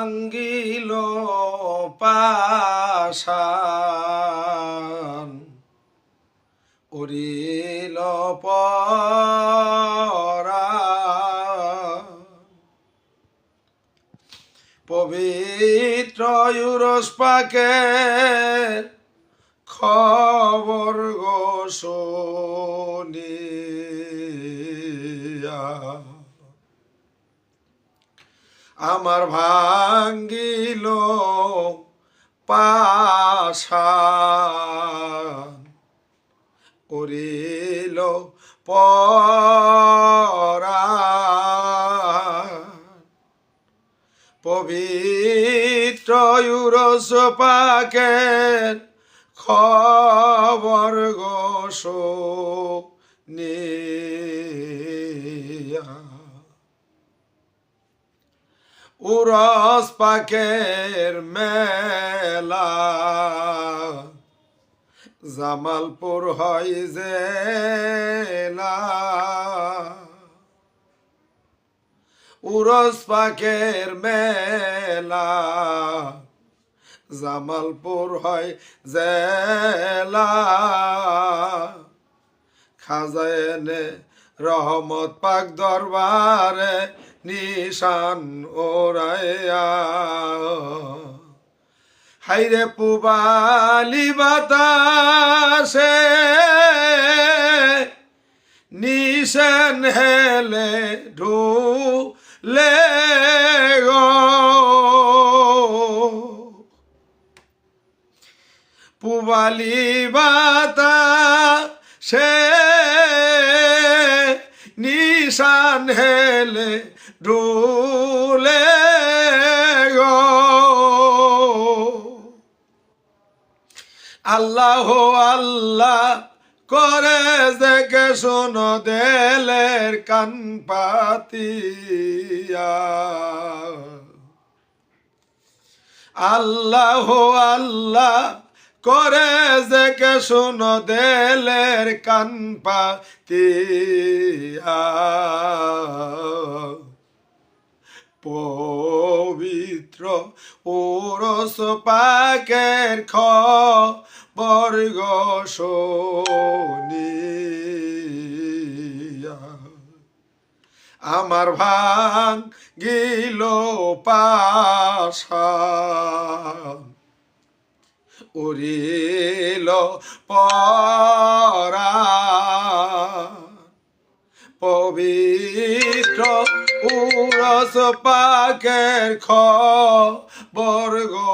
আঙ্গিল পাশান উড়িল পরা পবিত্র ইউরোস পাকে খবর গো শুনিয়া। আমার ভাঙ্গিল পাশান উড়িল পরা। পবিত্র ইউরোস পাকের খবর গোস নিয়া। উরস পাকের মেলা। জামালপুর হয় জেলা। উরস পাকের মেলা। জামালপুর হয় জেলা। খাজায়নে রহমত পাক দরবারে নিশান ওরাইয়া। হাইরে পুবালি বাতাসে নিশান হেলে ঢুলে গো। পুবালি বাতা সে নিশান হেলে গো। আল্লাহ আল্লাহ করে দেখে শোনো দেলের কান পাতিয়া। আল্লাহ আল্লাহ করে দেখে শোনো দেলের কান পাতিয়া পবিত্র ওরস পাকের খবর গনিয়া আমার ভাঙ গিল পাশা উড়িল পরা। পবিত্র উরস পাকের খবর